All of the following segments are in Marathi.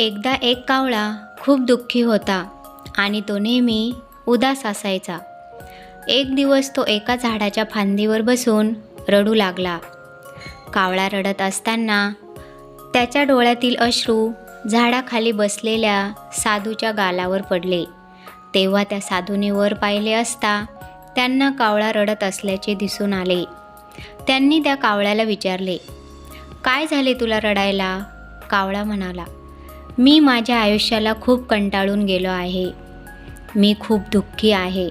एकदा एक कावळा खूप दुःखी होता आणि तो नेहमी उदास असायचा. एक दिवस तो एका झाडाच्या फांदीवर बसून रडू लागला. कावळा रडत असताना त्याच्या डोळ्यातील अश्रू झाडाखाली बसलेल्या साधूच्या गालावर पडले. तेव्हा त्या साधूने वर पाहिले असता त्यांना कावळा रडत असल्याचे दिसून आले. त्यांनी त्या कावळ्याला विचारले काय झाले तुला रडायला? कावळा म्हणाला मी माझ्या आयुष्याला खूप कंटाळून गेलो आहे. मी खूप दुःखी आहे.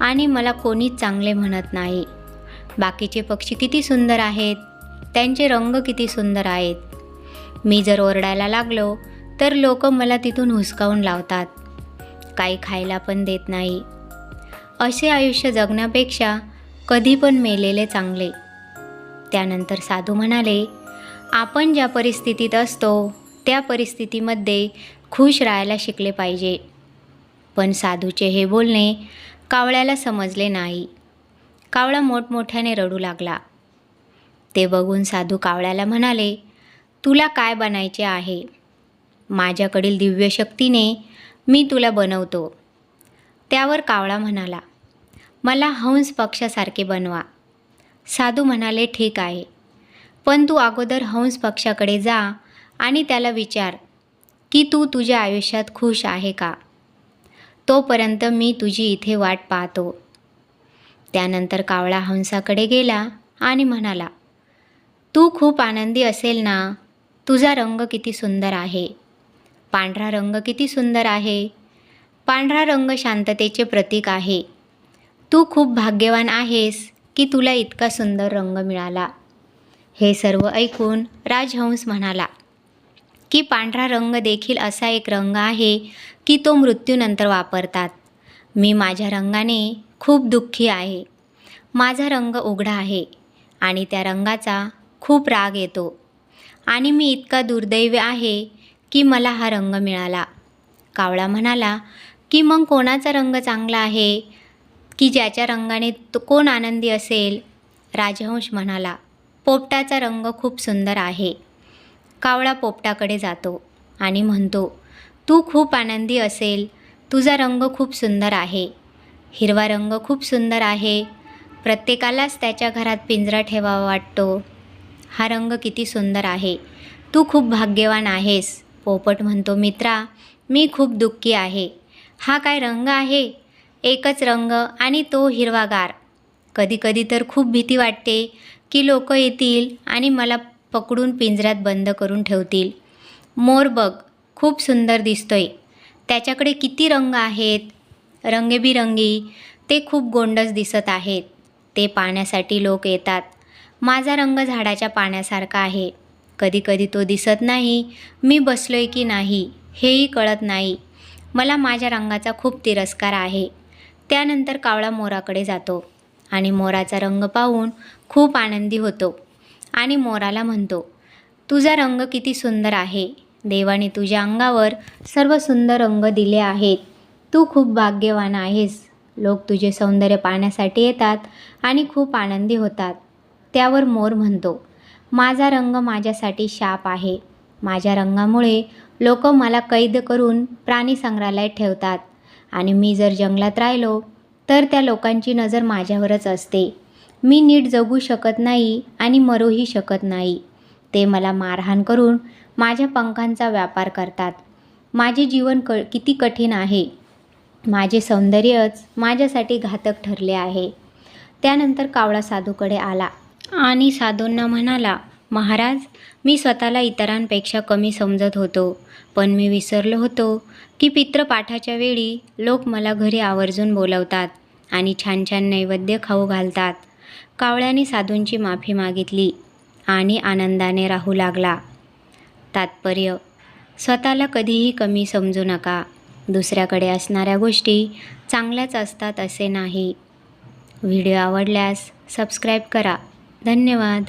आणि मला कोणीच चांगले म्हणत नाही. बाकीचे पक्षी किती सुंदर आहेत त्यांचे रंग किती सुंदर आहेत. मी जर ओरडायला लागलो तर लोक मला तिथून हुसकावून लावतात. काही खायला पण देत नाही. असे आयुष्य जगण्यापेक्षा कधी पण मेलेले चांगले. त्यानंतर साधू म्हणाले आपण ज्या परिस्थितीत असतो त्या परिस्थितीमध्ये खुश राहायला शिकले पाहिजे. पण साधूचे हे बोलणे कावळ्याला समजले नाही. कावळा मोठमोठ्याने रडू लागला. ते बघून साधू कावळ्याला म्हणाले तुला काय बनायचे आहे? माझ्याकडील दिव्य शक्तीने मी तुला बनवतो. त्यावर कावळा म्हणाला मला हंस पक्षासारखे बनवा. साधू म्हणाले ठीक आहे. पण तू अगोदर हंस पक्षाकडे जा आणि त्याला विचार की तू तुझ्या आयुष्यात खुश आहे का? तोपर्यंत मी तुझी इथे वाट पाहतो. त्यानंतर कावळा हंसाकडे गेला आणि म्हणाला तू खूप आनंदी असेल ना? तुझा रंग किती सुंदर आहे. पांढरा रंग किती सुंदर आहे. पांढरा रंग शांततेचे प्रतीक आहे. तू खूप भाग्यवान आहेस की तुला इतका सुंदर रंग मिळाला. हे सर्व ऐकून राजहंस म्हणाला की पांढरा रंग देखील असा एक रंग आहे की तो मृत्यूनंतर वापरतात. मी माझ्या रंगाने खूप दुःखी आहे. माझा रंग उघडा आहे आणि त्या रंगाचा खूप राग येतो. आणि मी इतका दुर्दैवी आहे की मला हा रंग मिळाला. कावळा म्हणाला की मग कोणाचा रंग चांगला आहे? की ज्याच्या रंगाने तो कोण आनंदी असेल? राजहंश म्हणाला पोपटाचा रंग खूप सुंदर आहे. कावळा पोपटाकडे जातो आणि म्हणतो तू खूप आनंदी असेल. तुझा रंग खूप सुंदर आहे. हिरवा रंग खूप सुंदर आहे. प्रत्येकालाच त्याच्या घरात पिंजरा ठेवावा वाटतो. हा रंग किती सुंदर आहे. तू खूप भाग्यवान आहेस. पोपट म्हणतो मित्रा मी खूप दुःखी आहे. हा काय रंग आहे? एकच रंग आणि तो हिरवागार. कधीकधी तर खूप भीती वाटते की लोक येतील आणि मला पकडून पिंजऱ्यात बंद करून ठेवतील. मोर बघ खूप सुंदर दिसतोय. त्याच्याकडे किती रंग आहेत? रंगेबिरंगी ते खूप गोंडस दिसत आहेत. ते पाण्यासाठी लोक येतात. माझा रंग झाडाच्या पाण्यासारखा आहे. कधीकधी तो दिसत नाही मी बसलोय की नाही हेही कळत नाही. मला माझ्या रंगाचा खूप तिरस्कार आहे. त्यानंतर कावळा मोराकडे जातो आणि मोराचा रंग पाहून खूप आनंदी होतो. आणि मोराला म्हणतो तुझा रंग किती सुंदर आहे. देवाने तुझ्या अंगावर सर्व सुंदर रंग दिले आहेत. तू खूप भाग्यवान आहेस. लोक तुझे सौंदर्य पाहण्यासाठी येतात आणि खूप आनंदी होतात. त्यावर मोर म्हणतो माझा रंग माझ्यासाठी शाप आहे. माझ्या रंगामुळे लोक मला कैद करून प्राणी संग्रहालयात ठेवतात. आणि मी जर जंगलात राहिलो तर त्या लोकांची नजर माझ्यावरच असते. मी नीट जगू शकत नाही आणि मरूही शकत नाही. ते मला मारहाण करून माझ्या पंखांचा व्यापार करतात. माझे जीवन क किती कठीण आहे. माझे सौंदर्यच माझ्यासाठी घातक ठरले आहे. त्यानंतर कावळा साधूकडे आला आणि साधूंना म्हणाला महाराज मी स्वतःला इतरांपेक्षा कमी समजत होतो. पण मी विसरलो होतो की पित्रपाठाच्या वेळी लोक मला घरी आवर्जून बोलवतात आणि छान छान नैवेद्य खाऊ घालतात. कावळ्याने साधूंची माफी मागितली आणि आनंदाने राहू लागला. तात्पर्य स्वतःला कधीही कमी समजू नका. दुसऱ्याकडे असणाऱ्या गोष्टी चांगल्याच असतात असे नाही. व्हिडिओ आवडल्यास सबस्क्राईब करा. धन्यवाद.